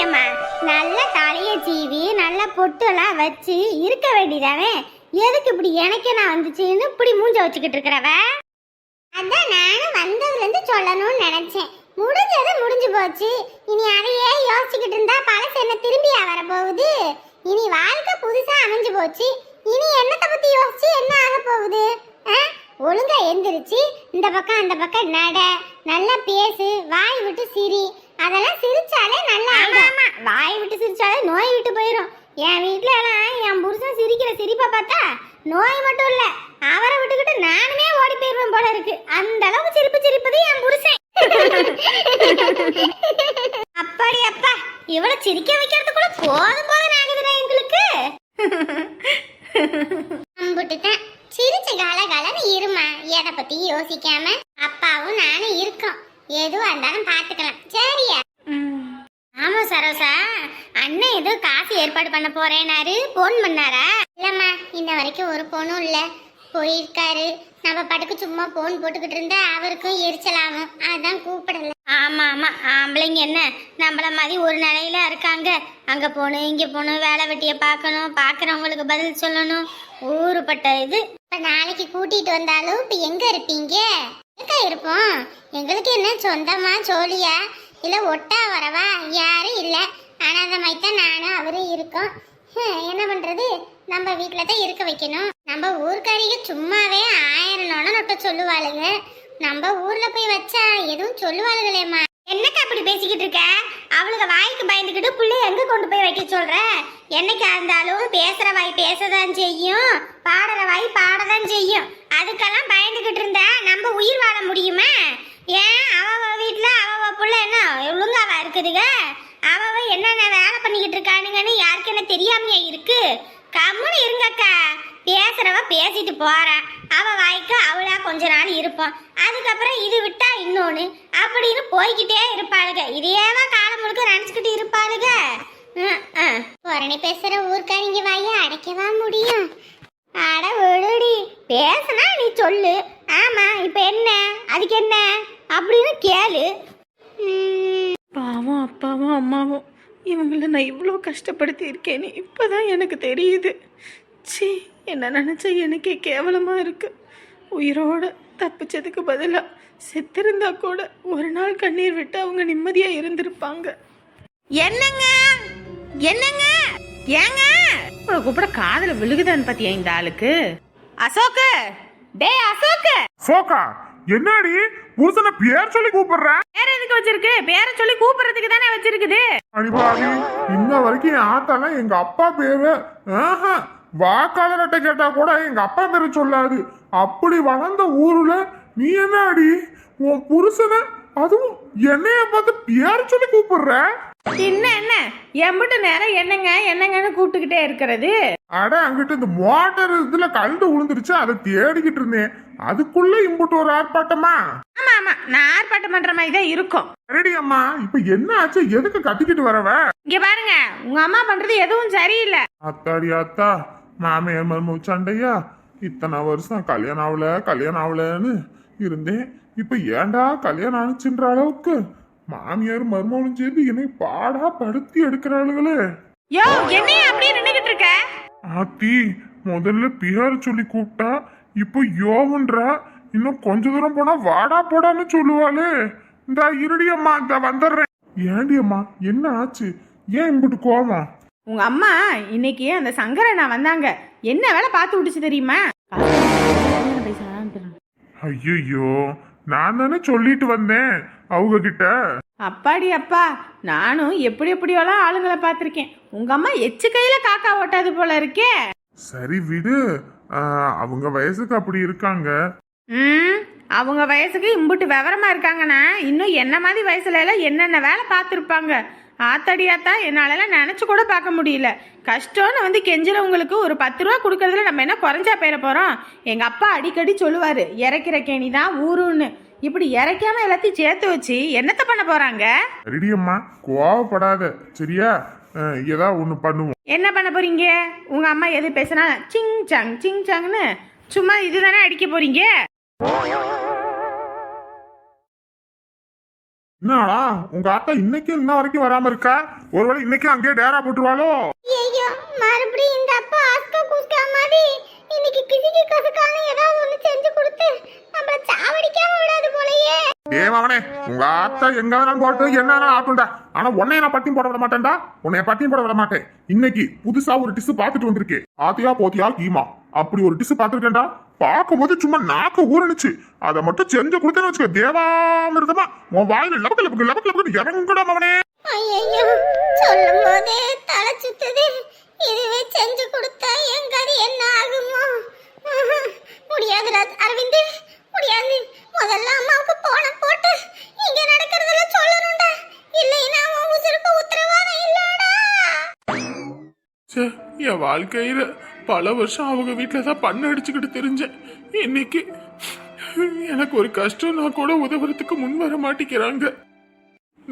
ஏம்மா நல்ல தலையை சீவி நல்ல பொட்டெல்லாம் வச்சு இருக்க வேண்டியதானே? எதுக்கு இப்படி எனக்கே நான் வந்துச்சுன்னு இப்படி மூஞ்ச வச்சுக்கிட்டு இருக்கிறவ? அதான் நானும் வந்ததுலேருந்து சொல்லணும்னு நினைச்சேன். முடிஞ்சது முடிஞ்சு போச்சு. இனி அதையே யோசிச்சுக்கிட்டு இருந்தா பழசு என்ன திரும்பியா வரப்போகுது? இனி வாழ்க்கை புதுசா அமைஞ்சு போச்சு. இனி என்னத்தை பத்தி யோசிச்சு என்ன ஆக போகுது? ஆ? ஒழுங்கா எந்திரிச்சு இந்த பக்கம் அந்த பக்கம் நட. நல்லா பேசு வாய் விட்டு சிரி. அதெல்லாம் சிரிச்சாலே நல்லா ஆமா வாய் விட்டு சிரிச்சாலே நோய் விட்டு போயிடும் என் வீட்ல எல்லாம் என் புருஷன் சிரிக்கிற சிரிப்பை பார்த்தா நோய் மட்டும் இல்ல அவரை விட்டுக்கிட்டு நானுமே ஓடி போயிருவேன் போல இருக்கு. அந்த அளவுக்கு சிரிப்பு சிரிப்பது என் புருஷன். அப்பாடி அப்பா இவ்வளவு சிரிக்க வைக்கிறதுக்குள்ள போதும் போதும் ஆகுதுடா எங்களுக்கு. அம்புட்டுதான் சிரிச்ச கால காலன்னு இருமா. எதை பத்தி யோசிக்காம அப்பாவும் நானும் இருக்கோம். எதுவா இருந்தாலும் பாத்துக்கலாம் சரியா ஆமா சரோசா அண்ணன் ஏதோ காசு ஏற்பாடு பண்ண போறேனாரு போன் பண்ணாரா? இல்லம்மா இன்ன வரைக்கும் ஒரு போனும் இல்ல. போயிருக்காரு. நம்ம படுக்கு சும்மா போன் போட்டுக்கிட்டு இருந்தா அவருக்கும் எரிச்சலாகும் அதான் கூப்பிடல. ஆமா ஆமா. ஆம்பளைங்க என்ன? நம்மள மாதிரி ஒரு நிலையில இருக்காங்க. அங்க போகணும் இங்க போகணும் வேலை வெட்டிய பார்க்கணும் பார்க்கறவங்களுக்கு பதில் சொல்லணும். ஊருப்பட்ட இது. இப்ப நாளைக்கு கூட்டிட்டு வந்தாலும் இப்ப எங்க இருப்பீங்க? எங்க இருப்போம்? எங்களுக்கு என்ன சொந்தமா ஜோலியா? இல்ல ஒட்டா வரவா? யாரும் இல்ல. அனாதமாய் தான் நானும் அவரும் இருக்கோம். என்ன பண்றது? நம்ம வீட்ல தான் இருக்க வைக்கணும். நம்ம ஊர்க்காரிங்க சும்மாவே ஆயிரம் நொன நொட்ட சொல்லுவாளுங்க. நம்ம ஊர்ல போய் வச்சா எதுவும் சொல்லுவாளுங்களேம்மா. என்னக்கா அப்படி பேசிக்கிட்டு இருக்க? அவளுக்கு வாய்க்கு பயந்துக்கிட்டு பிள்ளைய எங்க கொண்டு போய் வைக்க சொல்ற? என்னைக்கா இருந்தாலும் பேசுற வாய் பேசதான் செய்யும். பாடுற வாய் பாடதான் செய்யும். அதுக்கெல்லாம் பயந்துகிட்டு இருந்தா நம்ம உயிர் வாழ முடியுமா ஏன் அவ வீட்டுல அவ புள்ள என்ன ஒழுங்காவா இருக்குதுங்க அவ அவ வேலை பண்ணிக்கிட்டு இருக்கானுங்கன்னு யாருக்கு என்ன தெரியாமையா இருக்கு? கம்முன்னு இருங்கக்கா. பேசுறவ பேசிட்டு போறான் அவ வாய்க்கு அவளா கொஞ்ச நாள் இருப்பான் அதுக்கப்புறம் இது விட்டா இன்னொன்னு. அப்படின்னு போய்கிட்டே இருப்பாளுங்க இதையேவா காலம் முழுக்க நினைச்சுக்கிட்டு இருப்பாளுங்க புரணி பேசுற ஊர்க்காரிங்க வாய அடைக்கவா முடியும்? அட விடுடி. பேசுனா நீ சொல்லு. ஆமா இப்ப என்ன? அதுக்கு என்ன? அப்படின்னு கேளு. பாவம் அப்பாவும் அம்மாவும். இவங்கள நான் இவ்வளோ கஷ்டப்படுத்தி இருக்கேன்னு இப்போதான் எனக்கு தெரியுது. ச்சீ என்ன நினச்சா எனக்கே கேவலமாக இருக்கு. உயிரோட தப்பிச்சதுக்கு பதிலாக செத்திருந்தா கூட ஒரு நாள் கண்ணீர் விட்டு அவங்க நிம்மதியாக இருந்திருப்பாங்க. என்னங்க? என்னங்க? ஏங்க? உங்களை கூப்பிட காதில் விழுகுதான்னு பார்த்தியா இந்த ஆளுக்கு? அசோக்கு! டேய் அசோக்கு! சோக்கா என்னடி? புருஷனை பேர் சொல்லி கூப்பிடுற பேர எதுக்கு வச்சிருக்கு? பேரை சொல்லி கூப்பிடுறதுக்கு தானே வச்சிருக்குது? அடிபாவி இன்ன வரைக்கும் என் ஆத்தாலாம் எங்க அப்பா பேரு? ஆஹா வாக்காள நட்டை கேட்டா கூட எங்க அப்பா பேரு சொல்லாது. அப்படி வளர்ந்த ஊர்ல நீ என்ன அடி உன் புருஷனை அதுவும் என்னைய பார்த்து பேர் சொல்லி கூப்பிடுற? என்ன என்ன? எம்பிட்டு நேரம் என்னங்க என்னங்கன்னு கூப்பிட்டுக்கிட்டே இருக்கிறது? அட அங்கிட்டு இந்த மோட்டார் இதுல கழுண்டு விழுந்துருச்சு அதை தேடிக்கிட்டு இருந்தேன். அதுக்குள்ள இம்புட்டு ஒரு ஆர்ப்பாட்டமா? ஆமா ஆமா. நான் ஆர்ப்பாட்டம் பண்ற மாதிரி தான் இருக்கும். ரெடி அம்மா இப்ப என்ன ஆச்சு? எதுக்கு கத்திக்கிட்டு வரவ? இங்க பாருங்க உங்க அம்மா பண்றது எதுவும் சரியில்லை. அத்தாடி அத்தா மாமியார் மருமக சண்டையா? இத்தனை வருஷம் கல்யாணம் ஆகல கல்யாணம் ஆகலன்னு இருந்தேன். இப்ப ஏன்டா கல்யாணம் ஆனிச்சுன்ற அளவுக்கு மாமியார் மருமகளும் சேர்ந்து என்னை பாடா படுத்தி எடுக்கிறாளுகளே. யோ என்னைய அப்படியே நின்னுகிட்டு இருக்க? ஆத்தி முதல்ல பிஹார் சொல்லி கூப்பிட்டா இப்போ யோவன்றா இன்னும் கொஞ்ச தூரம் போனா வாடா போடான்னு சொல்லுவாளே. இந்த இருடி அம்மா இந்த வந்துடுறேன். ஏண்டி அம்மா என்ன ஆச்சு? ஏன் இம்பிட்டு கோவம்? உங்க அம்மா இன்னைக்கு அந்த சங்கரண்ணா வந்தாங்க. என்ன வேலை பார்த்து விட்டுச்சு தெரியுமா? ஐயோ நான் தானே சொல்லிட்டு வந்தேன் அவங்க கிட்ட அப்பாடி அப்பா நானும் எப்படி எப்படியோலாம் ஆளுங்களை பார்த்துருக்கேன். உங்க அம்மா எச்சு கையில காக்கா ஓட்டாது போல இருக்கே. சரி விடு. அவங்க வயசுக்கு அப்படி இருக்காங்க. ம் அவங்க வயசுக்கு இம்புட்டு விவரமா இருக்காங்கன்னா இன்னும் என்ன மாதிரி வயசுல எல்லாம் என்னென்ன வேலை பார்த்துருப்பாங்க. ஆத்தாடி ஆத்தா என்னாலலாம் நினச்சி கூட பார்க்க முடியல. கஷ்டம்னு வந்து கெஞ்சுறவங்களுக்கு ஒரு பத்து ரூபா கொடுக்கறதுல நம்ம என்ன குறைஞ்சா போயிட போகிறோம் எங்கள் அப்பா அடிக்கடி சொல்லுவார் இறக்கிற கேணி தான் ஊருன்னு. இப்படி இறக்காம எல்லாத்தையும் சேர்த்து வச்சு என்னத்த பண்ண போகிறாங்க ரெடி அம்மா கோவப்படாத சரியா? ஆஹ், ஏதாவது ஒன்று பண்ணுவோம். என்ன பண்ண போறீங்க? உங்க அம்மா எது பேசினா சிங் சங் சிங் சங்னு சும்மா இதுதானே அடிக்க போறீங்க? என்னடா உங்க ஆத்தா இன்னைக்கு இன்ன வரைக்கும் வராம இருக்கா? ஒருவேளை இன்னைக்கு அங்கேயே டேரா போட்டுருவாளோ? ஐயோ மறுபடியும் இந்த அப்பா ஆஸ்கா குஸ்கா மாதிரி இன்னைக்கு கிசுக்கி கசுக்கான ஏதாவது ஒண்ணு செஞ்சு ஏமாவனே உங்க ஆத்தா எங்க வேணாலும் போட்டு என்ன வேணாலும் ஆட்டும்டா ஆனா உன்னைய நான் பட்டியும் போட விட மாட்டேன்டா. உன்னைய பட்டியும் போட விட மாட்டேன். இன்னைக்கு புதுசா ஒரு டிஷ் பாத்துட்டு வந்திருக்கேன் ஆத்தியா போத்தியா கீமா. அப்படி ஒரு டிஷ் பார்த்துருக்கேன்டா. பார்க்கும்போது சும்மா நாக்க ஊறணுச்சு அதை மட்டும் செஞ்சு கொடுத்தேன்னு வச்சுக்க தேவாமிருதமா. உன் வாயில லபக்கு லபக்கு லபக்கு லபக்கு இறங்கடா மவனே ஐயோ சொல்லும் போதே தலை சுத்துது. இதுவே செஞ்சு கொடுத்தா என் கதி என்ன ஆகுமோ? முடியாது அரவிந்த். முடியாது. முதல்ல அம்மாவுக்கு போன போட்டு இங்க நடக்கிறதுல சொல்லணும்டா. இல்லைன்னா அவன் உசுருக்கு உத்தரவாதம் இல்லடா. ச்சே என் வாழ்க்கையில பல வருஷம் அவங்க வீட்டில் தான் பண்ண அடிச்சுக்கிட்டு தெரிஞ்சேன். இன்னைக்கு எனக்கு ஒரு கஷ்டம்னா கூட உதவுறதுக்கு முன் வர மாட்டேங்கிறாங்க.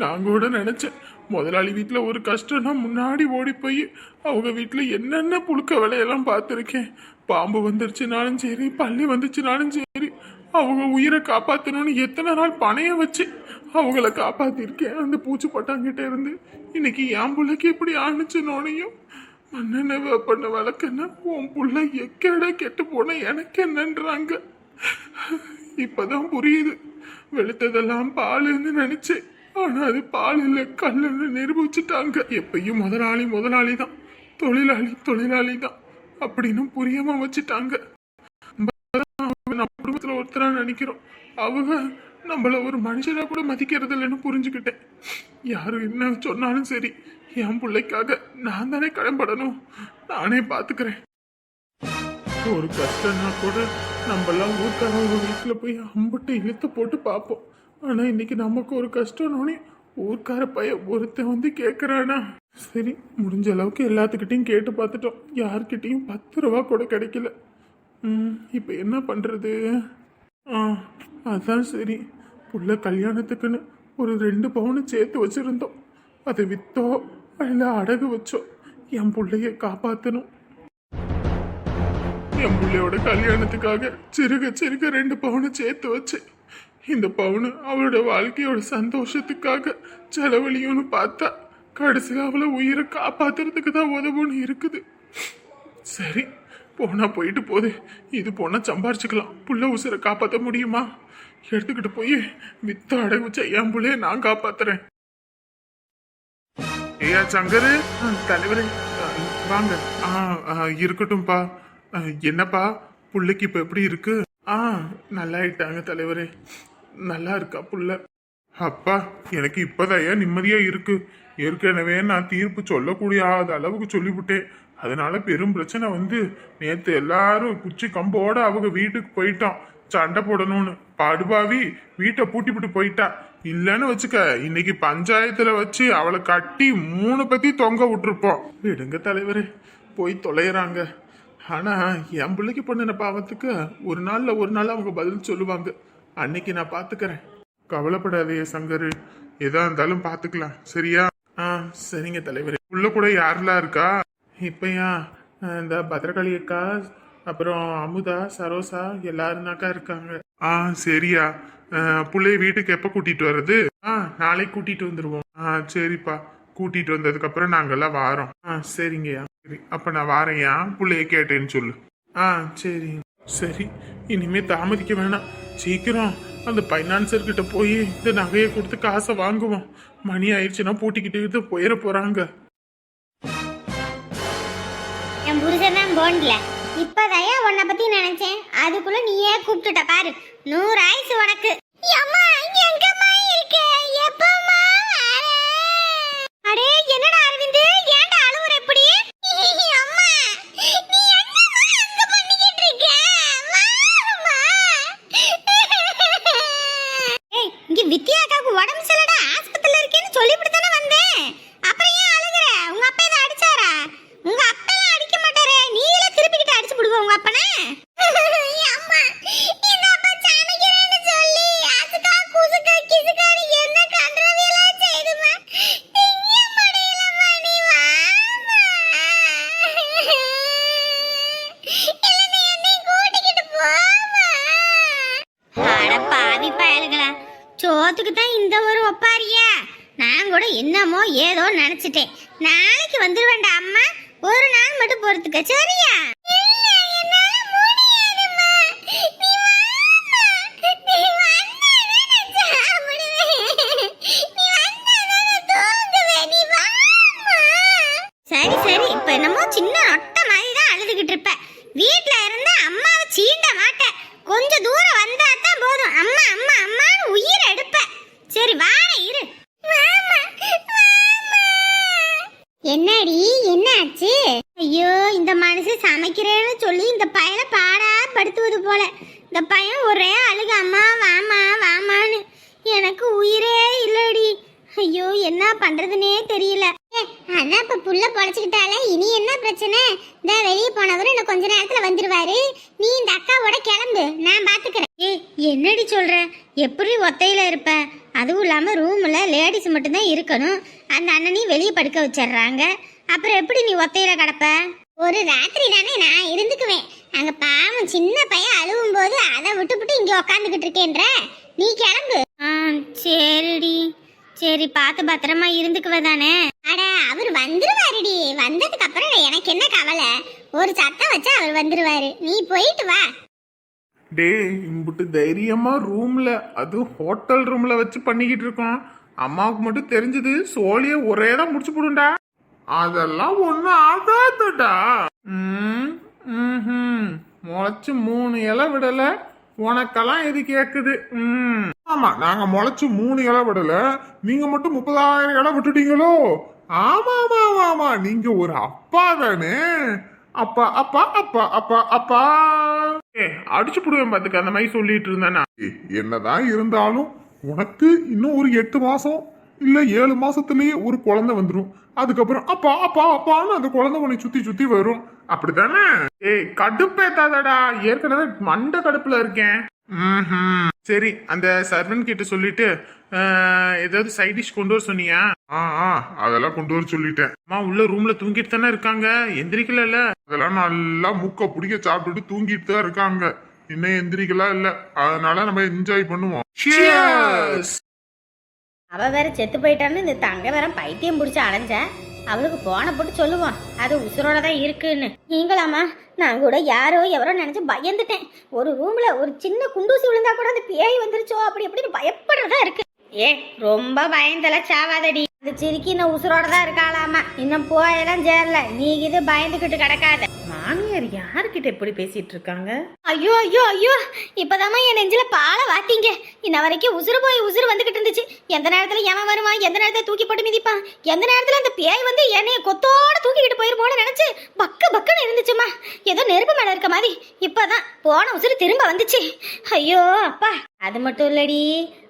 நான் கூட நினைச்சேன் முதலாளி வீட்டில் ஒரு கஷ்டம்னா முன்னாடி ஓடி போய் அவங்க வீட்டில் என்னென்ன புழுக்க வேலையெல்லாம் பார்த்துருக்கேன். பாம்பு வந்துருச்சுனாலும் சரி பள்ளி வந்துச்சுனாலும் சரி அவங்க உயிரை காப்பாற்றணும்னு எத்தனை நாள் பணைய வச்சு அவங்கள காப்பாத்திருக்கேன். அந்த பூச்சி பட்டாங்கிட்ட இருந்து இன்னைக்கு என் பிள்ளைக்கு இப்படி ஆணிச்சனோனையும் மண்ணெண்ண பண்ண வழக்கன்னா உன் புள்ள எக்கேடா கெட்டு போன எனக்கு என்னன்றாங்க. இப்பதான் புரியுது. வெளுத்ததெல்லாம் பாலுன்னு நினைச்சேன் ஆனா அது பால் இல்ல கல்லுன்னு நிரூபிச்சுட்டாங்க. எப்பயும் முதலாளி முதலாளி தான் தொழிலாளி தொழிலாளி தான் அப்படின்னு புரியாம வச்சுட்டாங்க. குடும்பத்தில் ஒருத்தரா நினைக்கிறோம். அவங்க நம்மள ஒரு மனுஷனாக கூட மதிக்கிறது இல்லைன்னு புரிஞ்சுக்கிட்டேன். யாரும் என்ன சொன்னாலும் சரி என் பிள்ளைக்காக நான் தானே கடன்படணும். நானே பார்த்துக்கிறேன் ஒரு கஷ்டம்னா கூட நம்மளாம் ஊருக்காரங்க வீட்டுல போய் அம்புட்டு இழுத்து போட்டு பார்ப்போம் ஆனா இன்னைக்கு நமக்கு ஒரு கஷ்டம்னோடனே ஊர்க்கார பையன் ஒருத்தன் வந்து கேட்கறானா சரி முடிஞ்ச அளவுக்கு எல்லாத்துக்கிட்டையும் கேட்டு பார்த்துட்டோம் யார்கிட்டையும் பத்து ரூபா கூட கிடைக்கல. இப்போ என்ன பண்ணுறது ஆ அதான் சரி. புள்ள கல்யாணத்துக்குன்னு ஒரு ரெண்டு பவுனு சேர்த்து வச்சுருந்தோம். அதை விற்றோ இல்லை அடகு வச்சோ என் பிள்ளைய காப்பாற்றணும் என் பிள்ளையோட கல்யாணத்துக்காக சிறுக சிறுக ரெண்டு பவுனை சேர்த்து வச்சேன். இந்த பவுனு அவளோட வாழ்க்கையோட சந்தோஷத்துக்காக செலவழியும்னு பார்த்தா கடைசியில் அவளை உயிரை காப்பாத்துறதுக்கு தான் உதவுன்னு இருக்குது. சரி போனா போயிட்டு போகுது. இது போனா சம்பாரிச்சுக்கலாம். புள்ள உசுரை காப்பாற்ற முடியுமா? எடுத்துக்கிட்டு போய் வித்த அடகு வச்ச என் புள்ளைய நான் காப்பாத்துறேன். ஏயா சங்கரு? தலைவரே வாங்க. ஆ ஆ, இருக்கட்டும்பா. என்னப்பா? புள்ளைக்கு இப்ப எப்படி இருக்கு? ஆ நல்லா ஆயிட்டாங்க தலைவரே. நல்லா இருக்கா புள்ள? அப்பா எனக்கு இப்போதையா நிம்மதியா இருக்கு. ஏற்கனவே நான் தீர்ப்பு சொல்லக்கூடிய அளவுக்கு சொல்லிவிட்டேன். அதனால பெரும் பிரச்சனை வந்து நேற்று எல்லாரும் குச்சி கம்போட அவங்க வீட்டுக்கு போயிட்டோம். சண்டை போடணும்னு. படுபாவி வீட்டை பூட்டிவிட்டு போயிட்டா. இல்லைன்னு வச்சுக்க இன்னைக்கு பஞ்சாயத்துல வச்சு அவளை கட்டி மூணு பத்தி தொங்க விட்டுருப்போம். விடுங்க தலைவர் போய் தொலைகிறாங்க ஆனா என் பிள்ளைக்கு பண்ணின பாவத்துக்கு ஒரு நாள்ல ஒரு நாள் அவங்க பதில் சொல்லுவாங்க. அன்னைக்கு நான் பாத்துக்கிறேன். கவலைப்படாதே சங்கரு. எதா இருந்தாலும் பாத்துக்கலாம். சரியா? ஆ சரிங்க தலைவர். உள்ள கூட யாரெல்லாம் இருக்கா? இப்பயா இந்த பத்ரகாளி அக்கா அப்புறம் அமுதா சரோசா எல்லாருனாக்கா இருக்காங்க. ஆ சரியா. பிள்ளைய வீட்டுக்கு எப்போ கூட்டிட்டு வர்றது? ஆ நாளைக்கு கூட்டிட்டு வந்துடுவோம் ஆ சரிப்பா. கூட்டிட்டு வந்ததுக்கப்புறம் நாங்கெல்லாம் வாரோம். ஆ சரிங்கய்யா. சரி அப்போ நான் வாரேன்யா பிள்ளைய கேட்டேன்னு சொல்லு. ஆ சரி. சரி இனிமே தாமதிக்க வேணாம். சீக்கிரம் அந்த பைனான்சர் கிட்ட போய் இந்த நகையை கொடுத்து காசை வாங்குவோம். மணி ஆயிடுச்சுன்னா பூட்டிக்கிட்டு போயிட போறாங்க. என் புருஷன் தான் போன்ல இப்பதையா உன்னை பத்தி நினைச்சேன். அதுக்குள்ள நீயே கூப்பிட்டுட்ட பாரு. நூறு ஆயுசு உனக்கு. அம்மா எங்கம்மா இருக்க? அடே. என்னடா அரவிந்த்? ஏன்டா அழுவுற இப்படி? அம்மா நீ இங்க வித்யாக்காவுக்கு உடம்பு சரியில்லடா. ஆஸ்பத்திரியில இருக்கேன்னு சொல்லிவிட்டு தானே வந்தேன். அப்புறம் ஏன் அழுகுற? உங்க அப்பா எதை அடிச்சாரா உங்க அப்பா எல்லாம் அடிக்க மாட்டாரே நீங்களே திருப்பிக்கிட்டு அடிச்சு விடுவோம் உங்க அப்பனே. சரி இப்ப என்னமோ சின்ன ரொட்ட மாதிரி தான் அழுதுகிட்டு இருப்ப. வீட்ல இருந்து அம்மாவை சீண்ட மாட்டேன் கொஞ்ச தூரம் வந்தா தான் போதும். அம்மா அம்மா அம்மான்னு உயிர் எடுப்ப. சரி வார இரு. என்னடி என்ன ஆச்சு ஐயோ இந்த மனசு சமைக்கிறேன்னு சொல்லி இந்த பையனை பாடா படுத்துவது போல. இந்த பையன் ஒரே அழுக அம்மா வாமா வாமான்னு எனக்கு உயிரே இல்லடி. ஐயோ என்ன பண்றதுனே தெரியல. அண்ணா அதான் இப்ப புள்ள பொழைச்சுக்கிட்டால இனி என்ன பிரச்சனை? இந்த வெளியே போனவரும் இன்னும் கொஞ்ச நேரத்துல வந்துருவாரு. நீ இந்த அக்காவோட கிளம்பு நான் பாத்துக்கிறேன். ஏ என்னடி சொல்ற? எப்படி ஒத்தையில இருப்ப? அதுவும் இல்லாம ரூம்ல லேடிஸ் மட்டும்தான் இருக்கணும். அந்த அண்ணனையும் வெளியே படுக்க வச்சிடுறாங்க. அப்புறம் எப்படி நீ ஒத்தையில கிடப்ப? ஒரு ராத்திரி தானே நான் இருந்துக்குவேன். அங்க பாவம் சின்ன பையன் அழுவும் போது அதை விட்டுப்புட்டு இங்க உக்காந்துக்கிட்டு இருக்கேன்ற. நீ கிளம்பு. ஆ சரிடி. சரி பார்த்து பத்திரமா இருந்துக்குவ தானே. அட அவர் வந்துருவாருடி. வந்ததுக்கு அப்புறம் எனக்கு என்ன கவலை? ஒரு சத்தம் வச்சா அவர் வந்துருவாரு. நீ போயிட்டு வா. டே இம்புட்டு தைரியமா ரூம்ல அது ஹோட்டல் ரூம்ல வச்சு பண்ணிக்கிட்டு இருக்கோம். அம்மாவுக்கு மட்டும் தெரிஞ்சது சோழிய ஒரே தான் முடிச்சு போடுண்டா. அதெல்லாம் ஒன்றும் ஆகாதுடா. ம் ம்ஹும். முளைச்சு மூணு இலை விடல. உனக்கெல்லாம் எது கேக்குது? ம். ஆமா. நாங்க முளைச்சு மூணு இலை விடல. நீங்க மட்டும் முப்பதாயிரம் இடம் விட்டுட்டீங்களோ? ஆமா ஆமா ஆமா ஆமா. நீங்க ஒரு அப்பா தானே. அப்பா அப்பா அப்பா அப்பா அப்பா. ஏ அடிச்சு போடுவேன் பாத்துக்க. அந்த மாதிரி சொல்லிட்டு இருந்தேனா என்னதான் இருந்தாலும் உனக்கு இன்னும் ஒரு எட்டு மாசம் இல்ல ஏழு மாசத்துலயே ஒரு குழந்தை வந்துரும். அதுக்கப்புறம் அப்பா அப்பா அப்பான்னு அந்த குழந்தை உன்னை சுத்தி சுத்தி வரும். அப்படிதானே ஏய் கடுப்பேத்தாதடா. ஏற்கனவே மண்ட கடுப்புல இருக்கேன். சரி அந்த சர்வன் கிட்ட சொல்லிட்டு ஏதாவது சைட் டிஷ் கொண்டு வர சொன்னியா? ஆ ஆ அதெல்லாம் கொண்டு வர சொல்லிட்டேன். அம்மா உள்ள ரூம்ல தூங்கிட்டு தானே இருக்காங்க? எந்திரிக்கல அதெல்லாம் நல்லா முக்க பிடிக்க சாப்பிட்டுட்டு தூங்கிட்டு தான் இருக்காங்க. இன்னும் எந்திரிக்கலாம் இல்ல. அதனால நம்ம என்ஜாய் பண்ணுவோம். அவ வேற செத்து போயிட்டான்னு இந்த தங்க வேற பைத்தியம் பிடிச்சி அலைஞ்ச அவளுக்கு போன போட்டு சொல்லுவோம். அது உசுரோட தான் இருக்குன்னு. நீங்களாமா நான் கூட யாரோ எவரோ நினச்சி பயந்துட்டேன். ஒரு ரூமில் ஒரு சின்ன குண்டூசி விழுந்தா கூட அந்த பேய் வந்துருச்சோ அப்படி இப்படின்னு பயப்படுறதா இருக்கு. ஏ ரொம்ப பயந்தல சாவாதடி. அந்த சிரிக்கி இன்னும் உசுரோட தான் இருக்காளாமா. இன்னும் போயெல்லாம் சேரல. நீ இது பயந்துகிட்டு கிடக்காத. மாமியார் யார்கிட்ட இப்படி பேசிட்டு இருக்காங்க? ஐயோ ஐயோ ஐயோ. இப்பதாம்மா என் நெஞ்சில பாலை வாத்தீங்க. இன்ன வரைக்கும் உசுறு போய் உசுறு வந்துகிட்டு இருந்துச்சு. எந்த நேரத்துல எவன் வருவான்? எந்த நேரத்துல தூக்கி போட்டு மிதிப்பான்? எந்த நேரத்துல அந்த பேய் வந்து என்னைய கொத்தோட தூக்கிக்கிட்டு போயிருமோன்னு நினைச்சு பக்க பக்கன்னு இருந்துச்சுமா. ஏதோ நெருப்பு மேல இருக்க மாதிரி. இப்பதான் போன உசுறு திரும்ப வந்துச்சு. ஐயோ அப்பா. அது மட்டும் இல்லடி.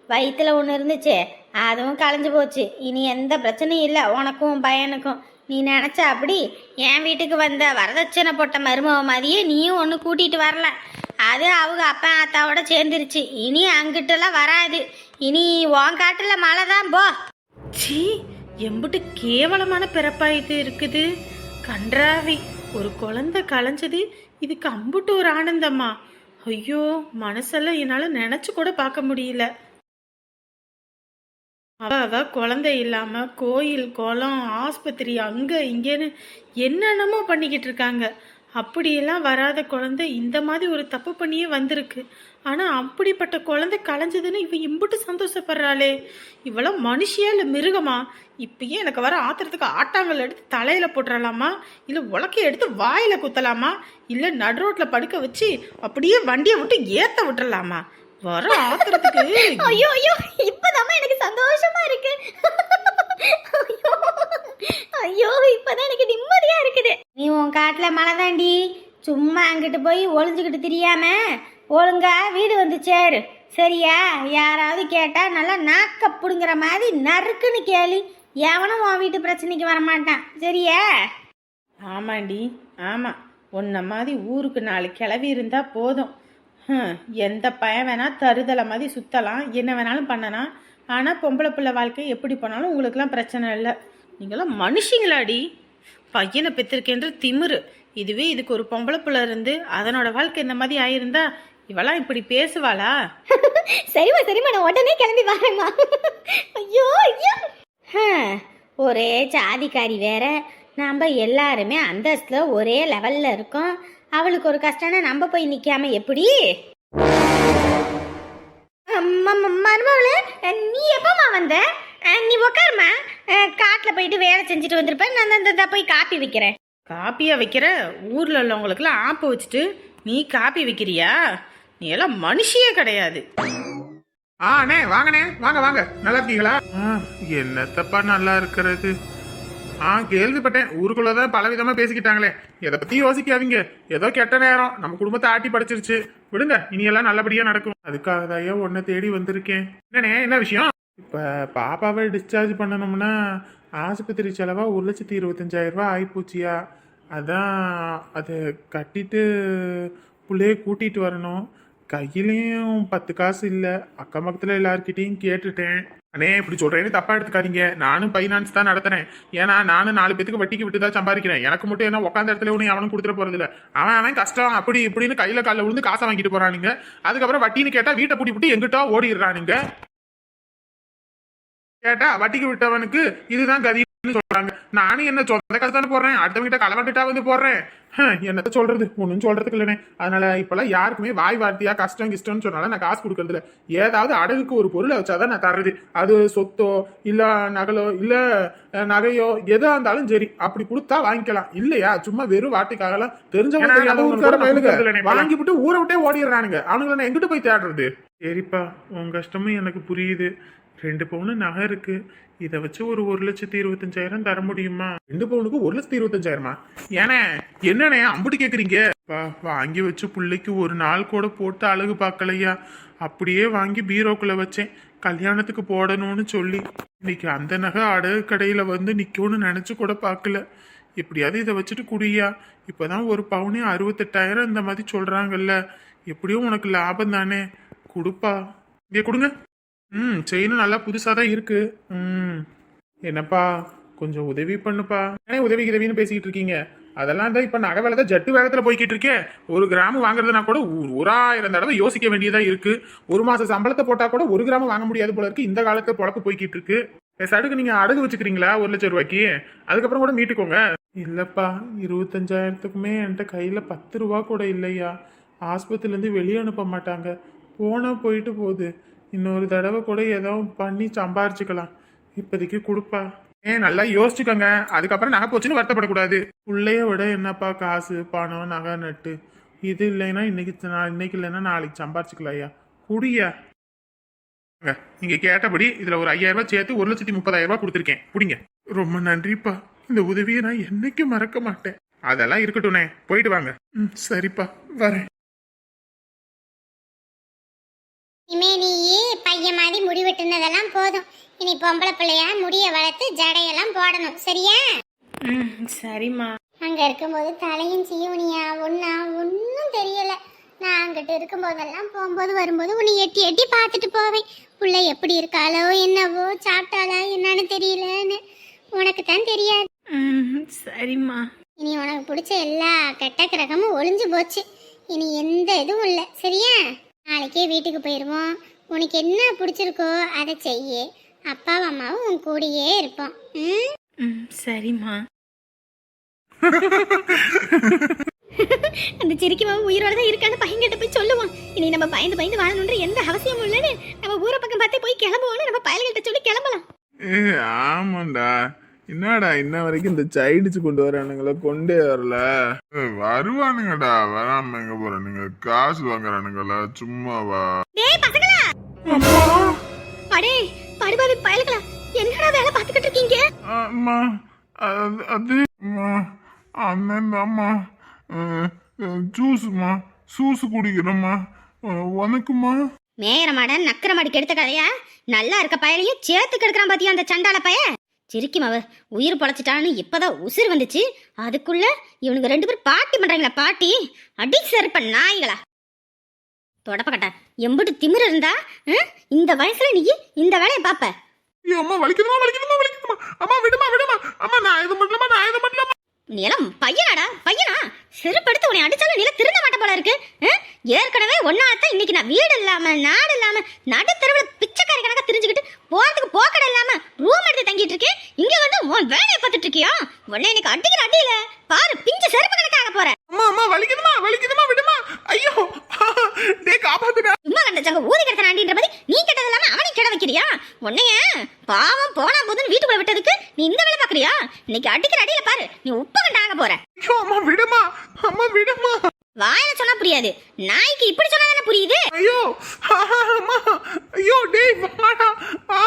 வயித்துல ஒன்று இருந்துச்சு. அதுவும் கலைஞ்சு போச்சு. இனி எந்த பிரச்சனையும் இல்லை. உனக்கும் பையனுக்கும். நீ நினச்ச அப்படி. என் வீட்டுக்கு வந்த வரதட்சணை போட்ட மருமக மாதிரியே நீயும் ஒன்று கூட்டிகிட்டு வரல. அது அவங்க அப்பா அத்தாவோட சேர்ந்துருச்சு. இனி அங்கிட்டலாம் வராது. இனி உன் காட்டில் மழை தான் போ. சீ எம்புட்டு கேவலமான பிறப்பா இது இருக்குது. கன்றாவி ஒரு குழந்தை கலைஞ்சது இதுக்கு அம்புட்டு ஒரு ஆனந்தம்மா. ஐயோ மனசெல்லாம் என்னால் நினச்சி கூட பார்க்க முடியல. அவ அவ குழந்தை இல்லாம கோயில் குளம் ஆஸ்பத்திரி அங்க இங்கேன்னு என்னென்னமோ பண்ணிக்கிட்டு இருக்காங்க. அப்படியெல்லாம் வராத குழந்தை இந்த மாதிரி ஒரு தப்பு பண்ணியே வந்திருக்கு. ஆனா அப்படிப்பட்ட குழந்தை களைஞ்சதுன்னு இவ இம்புட்டு சந்தோஷப்படுறாளே. இவளாம் மனுஷியா இல்லை மிருகமா? இப்பயே எனக்கு வர ஆத்திரத்துக்கு ஆட்டாங்கல் எடுத்து தலையில போட்டுறலாமா? இல்லை உலக்கைய எடுத்து வாயில குத்தலாமா? இல்லை நடு ரோட்டில் படுக்க வச்சு அப்படியே வண்டியை விட்டு ஏற்ற விட்டுறலாமா? வர ஆத்திரத்துக்கு ஐயோ ஐயோ இப்பதாம்மா எனக்கு சந்தோஷமா இருக்கு. ஐயோ இப்பதான் எனக்கு நிம்மதியா இருக்குது. நீ உன் காட்டுல மழை தாண்டி சும்மா அங்கிட்டு போய் ஒளிஞ்சுக்கிட்டு தெரியாம ஒழுங்கா வீடு வந்து சேரு. சரியா? யாராவது கேட்டா நல்லா நாக்க புடுங்குற மாதிரி நறுக்குன்னு கேளு. எவனும் உன் வீட்டு பிரச்சனைக்கு வரமாட்டான். சரியா? ஆமாண்டி ஆமா. உன்ன மாதிரி ஊருக்கு நாலு கிளவி இருந்தா போதும். எந்த பையன் வேணால் தருதலை மாதிரி சுத்தலாம். என்ன வேணாலும் பண்ணலாம். ஆனால் பொம்பளை பிள்ளை வாழ்க்கை எப்படி போனாலும் உங்களுக்குலாம் பிரச்சனை இல்லை. நீங்களாம் மனுஷங்களாடி. பையனை பெற்றிருக்கேன்ற திமிரு. இதுவே இதுக்கு ஒரு பொம்பளை பிள்ளை இருந்து அதனோட வாழ்க்கை இந்த மாதிரி ஆயிருந்தா இவளாம் இப்படி பேசுவாளா? சரிம்மா சரிம்மா நான் உடனே கிளம்பி வரேம்மா. ஐயோ ஐயோ. ஒரே ஜாதிக்காரி வேற. நம்ம எல்லாருமே அந்தஸ்தில் ஒரே லெவலில் இருக்கோம். அவளுக்கு ஒரு கஷ்டம்னா நம்ம போய் நிற்காம எப்படி? மருமகளே நீ எப்போம்மா வந்த? நீ உக்காருமா? காட்டில் போயிட்டு வேலை செஞ்சுட்டு வந்திருப்பேன் நான் இந்த- போய் காப்பி வைக்கிறேன். காப்பியா வைக்கிற? ஊர்ல உள்ளவங்களுக்குலாம் ஆப்பு வச்சுட்டு நீ காப்பி வைக்கிறியா? நீ எல்லாம் மனுஷியே கிடையாது. ஆ அண்ணே வாங்கண்ணே வாங்க வாங்க. நல்லா இருக்கீங்களா? என்னத்தப்பா நல்லா இருக்கிறது? ஆ கேள்விப்பட்டேன். ஊருக்குள்ளதான் தான் விதமா பேசிக்கிட்டாங்களே. எதை பத்தி யோசிக்காதீங்க. ஏதோ கெட்ட நேரம். நம்ம குடும்பத்தை ஆட்டி படைச்சிருச்சு. விடுங்க இனி எல்லாம் நல்லபடியா நடக்கும். அதுக்காக தான் உன்னை தேடி வந்திருக்கேன். என்னண்ணே என்ன விஷயம்? இப்ப பாப்பாவை டிஸ்சார்ஜ் பண்ணணும்னா ஆஸ்பத்திரி செலவா ஒரு லட்சத்தி இருபத்தஞ்சாயிரம் ரூபாய் ஆயிப்போச்சியா அதான் அதை கட்டிட்டு புள்ளைய கூட்டிட்டு வரணும். கையிலையும் பத்து காசு இல்லை. அக்கம் பக்கத்தில் எல்லார்கிட்டையும் கேட்டுட்டேன். அண்ணே இப்படி சொல்றேன்னு தப்பா எடுத்துக்காதீங்க. நானும் ஃபைனான்ஸ் தான் நடத்துறேன். ஏன்னா நானும் நாலு பேத்துக்கு வட்டிக்கு விட்டு தான் சம்பாதிக்கிறேன். எனக்கு மட்டும் என்ன உட்காந்த இடத்துல ஒன்று அவனும் கொடுத்துட போறது இல்லை அவன் அவன் கஷ்டம் அப்படி இப்படின்னு கையில காலில் விழுந்து காசை வாங்கிட்டு போறானுங்க. அதுக்கப்புறம் வட்டின்னு கேட்டா வீட்டை பூட்டி விட்டு எங்கிட்டோ ஓடிடுறானுங்க. கேட்டா வட்டிக்கு விட்டவனுக்கு இதுதான் கதி. சொல்றாங்க. நானும் என்ன சொந்த காசு தானே போடுறேன். அடுத்தவங்கிட்ட களவட்டுட்டா வந்து போடுறேன். என்னத்த சொல்றது? ஒன்றும் சொல்றதுக்கு இல்லைனே அதனால இப்பெல்லாம் யாருக்குமே வாய் வார்த்தையா கஷ்டம் கிஷ்டம்னு சொன்னாலும் நான் காசு கொடுக்கறது இல்ல ஏதாவது அடகுக்கு ஒரு பொருளை வச்சாதான் நான் தர்றது. அது சொத்தோ இல்ல நகலோ இல்ல நகையோ எதா இருந்தாலும் சரி. அப்படி கொடுத்தா வாங்கிக்கலாம். இல்லையா? சும்மா வெறும் வார்த்தைக்காகலாம் தெரிஞ்சவங்க தெரியாதவங்க கூட நான் கொடுக்கறது இல்லைனே. வாங்கி விட்டு ஊரை விட்டே ஓடிடுறானுங்க. அவனுங்களை நான் எங்கிட்டு போய் தேடுறது? சரிப்பா. உன் கஷ்டமும் எனக்கு புரியுது. ரெண்டு பவுனு நகை இருக்கு. இதை வச்சு ஒரு ஒரு லட்சத்தி இருபத்தஞ்சாயிரம் தர முடியுமா? ரெண்டு பவுனுக்கு ஒரு லட்சத்தி இருபத்தஞ்சாயிரமா? ஏனே என்னண்ணே அம்புட்டு கேக்குறீங்க? வாங்கி வச்சு பிள்ளைக்கு ஒரு நாள் கூட போட்டு அழகு பார்க்கலையா? அப்படியே வாங்கி பீரோக்குள்ள வச்சேன். கல்யாணத்துக்கு போடணும்னு சொல்லி. இன்னைக்கு அந்த நகை அடகு கடையில வந்து நிக்கும்னு நினைச்சு கூட பார்க்கல. எப்படியாவது இதை வச்சுட்டு குடியா? இப்பதான் ஒரு பவுனே அறுபத்தெட்டாயிரம் இந்த மாதிரி சொல்றாங்கல்ல. எப்படியும் உனக்கு லாபம் தானே? கொடுப்பா. இங்கே கொடுங்க. ம் செயினும் நல்லா புதுசாக தான் இருக்கு. ம். என்னப்பா கொஞ்சம் உதவி பண்ணுப்பா. ஏன் உதவி உதவின்னு பேசிக்கிட்டு இருக்கீங்க? அதெல்லாம் தான் இப்போ நகை வேலை தான் ஜட்டு வேகத்தில் போய்கிட்டு இருக்கேன் ஒரு கிராம் வாங்குறதுனா கூட ஒரு- ஒரு ஆயிரம் தடவை யோசிக்க வேண்டியதாக இருக்கு. ஒரு மாதம் சம்பளத்தை போட்டால் கூட ஒரு கிராம் வாங்க முடியாது போல இருக்கு. இந்த காலத்தில் பொழப்பு போய்கிட்டு இருக்கு. சடுக்கு நீங்கள் அடகு வச்சுக்கிறீங்களா? ஒரு லட்சம் ரூபாய்க்கு. அதுக்கப்புறம் கூட மீட்டுக்கோங்க இல்லைப்பா இருபத்தஞ்சாயிரத்துக்குமே என்கிட்ட கையில் பத்து ரூபா கூட இல்லையா? ஆஸ்பத்திரிலேருந்து வெளியே அனுப்ப மாட்டாங்க. போனால் போயிட்டு போகுது. இன்னொரு தடவை கூட ஏதோ பண்ணி சம்பாரிச்சுக்கலாம். இப்போதைக்கு கொடுப்பா. ஏன் நல்லா யோசிச்சுக்கோங்க. அதுக்கப்புறம் நகை போச்சுன்னு வருத்தப்படக்கூடாது. பிள்ளைய விட என்னப்பா காசு பணம் நகை நட்டு? இது இல்லைன்னா இன்னைக்கு நான் இன்னைக்கு இல்லைன்னா நாளைக்கு சம்பாரிச்சுக்கலாம்யா குடியா? நீங்க கேட்டபடி இதுல ஒரு ஐயாயிரம் ரூபாய் சேர்த்து ஒரு லட்சத்தி முப்பதாயிரம் ரூபாய் கொடுத்துருக்கேன். புடிங்க ரொம்ப நன்றிப்பா. இந்த உதவியை நான் என்னைக்கும் மறக்க மாட்டேன். அதெல்லாம் இருக்கட்டும்ண்ணே. போயிட்டு வாங்க. ம் சரிப்பா. வரேன். இனிமே பையன் மாதிரி முடி வெட்டுனதெல்லாம் போதும். இனி பொம்பளை பிள்ளையா முடிய வளர்த்து ஜடையெல்லாம் போடணும். சரியா? ம் சரிம்மா. அங்க இருக்கும்போது தலையும் சீவனியா? ஒன்னா ஒன்றும் தெரியல. நான் அங்கிட்டு இருக்கும்போதெல்லாம் போகும்போது வரும்போது உன்னை எட்டி எட்டி பார்த்துட்டு போவேன். புள்ள எப்படி இருக்காளோ என்னவோ சாப்பிட்டாளா என்னன்னு தெரியலன்னு உனக்கு தான் தெரியாது. சரிம்மா. இனி உனக்கு பிடிச்ச எல்லா கெட்ட கிரகமும் ஒளிஞ்சு போச்சு. இனி எந்த இதுவும் இல்லை. சரியா? நாளைக்கே வீட்டுக்கு போயிடுவோம் உனக்கு என்ன பிடிச்சிருக்கோ அதை செய்ய. அப்பாவும் அம்மாவும் உன் கூடயே இருப்போம். ம்? ம் சரிம்மா. அந்த சிரிக்கமாவும் உயிரோட தான் இருக்கான்னு பையன்கிட்ட போய் சொல்லுவோம் இனி நம்ம பயந்து பயந்து வாழணுன்ற எந்த அவசியமும் இல்லைன்னு நம்ம ஊரை பக்கம் பார்த்தே போய் கிளம்புவோம்னு நம்ம பயல்கிட்ட சொல்லி கிளம்பலாம். ஏ ஆமாண்டா. என்னடா இன்ன வரைக்கும் இந்த சைடிச்சு கொண்டு வரானுங்கள? கொண்டே வரல. வருவானுங்கடா. வராம எங்க போறானுங்க? காசு வாங்குறானுங்களா? சும்மாவா? டேய் பசங்களா! அடே படுபாவி பயல்களா என்னடா வேலை பார்த்துக்கிட்டு இருக்கீங்க? அம்மா அது அது அம்மா, அண்ணன் தாம்மா. ஜூஸ்மா ஜூஸ் குடிக்கிறேம்மா உனக்குமா மேயற மாட நக்கர மாடி கெடுத்த கதையா? நல்லா இருக்க பயலையும் சேர்த்து கெடுக்கிறான் பாத்தியா அந்த சண்டால பய சிரிக்கும் அவ. உயிர் பொழைச்சிட்டான்னு இப்பதான் உசிர் வந்துச்சு. அதுக்குள்ள இவனுங்க ரெண்டு பேரும் பாட்டி பண்றாங்களா பாட்டி. அடி செருப்ப நாய்களா. தொடப்பக்கட்டா எம்புட்டு திமிரு இருந்தா? இந்த வயசுல நீ இந்த வேலையை பாப்ப. ஐயோ, அம்மா வலிக்குதுமா வலிக்குதுமா வலிக்குதுமா அம்மா விடுமா விடுமா. அம்மா நான் இது பண்ணலாமா நான் இது பண்ணலாமா நீ எல்லாம் பையனாடா பையனா? செருப்படுத்து உன்னை அடிச்சாலும் நீல திருந்த மாட்ட போல இருக்கு? ஏற்கனவே ஒன்னாத்தான் இன்னைக்கு நான் வீடு இல்லாம நாடு இல்லாம நடுத்தருவுல பிச்சைக்காரி கணக்கா தெரிஞ்சுக்கிட்டு போறதுக்கு போக்கடை இல்லாம ரூம் எடுத்து தங்கி வாங்கிட்டு இருக்கேன் இங்க வந்து உன் வேலையை பார்த்துட்டு இருக்கியா உன்னை எனக்கு அடிக்கிற அடியில பாரு பிஞ்சு செருப்பு கணக்காக போற அம்மா அம்மா வலிக்குதுமா வலிக்குதுமா விடுமா ஐயோ டேய் காப்பாத்துடா. சும்மா கண்ட சங்க ஊதி கிடத்தாண்டின்ற மாதிரி நீ கெட்டது இல்லாம அவனை கெட வைக்கிறியா? உன்னைய பாவம் போனா போதுன்னு வீட்டுக்குள்ள விட்டதுக்கு நீ இந்த வேலை பாக்குறியா இன்னைக்கு அடிக்கிற அடியில பாரு நீ உப்பு கண்ட ஆக போற. ஐயோ அம்மா விடுமா அம்மா விடுமா வாயில சொன்னா புரியாது. நாய்க்கு இப்படி சொன்னா தானே புரியுது? ஐயோ ஐயோ டேய் வாடா. ஆ.